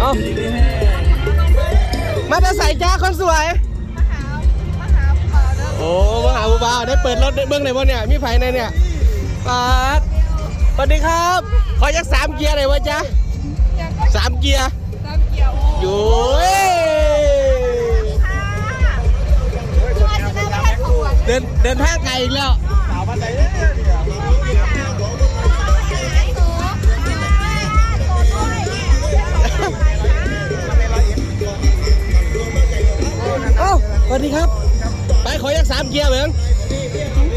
เอามาจะใส่จ้าคนสวย โอ้มาหาบูบาวได้เปิดรถได้เบื้องไหนวะเนี่ยมีไฟในเนี่ยปัดสวัสดีครับ ขอยักสามเกียร์หน่อยวะจ๊ะสามเกียร์อยู่เว้ยเดินเดินทางไกลอีกแล้ว สาวบ้านไหน สวัสดีครับ ไปขอยักสามเกียร์เหมือน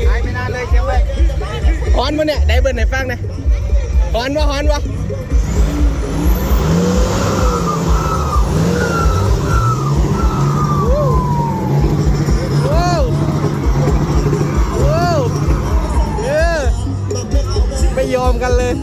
หายไม่นานเลยเชียวเลยฮอนมาเนี่ย ได้เบิร์นไหนฟังนะฮอนวะฮอนวะว้าวว้าวเออไม่ยอมกันเลย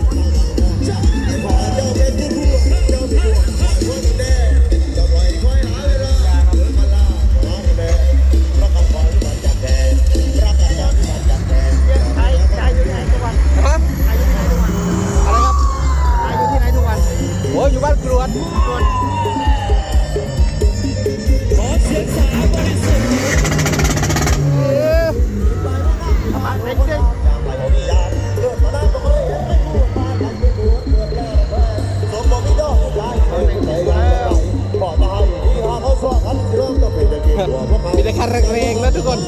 มีแต่คันแรงๆนะทุกคน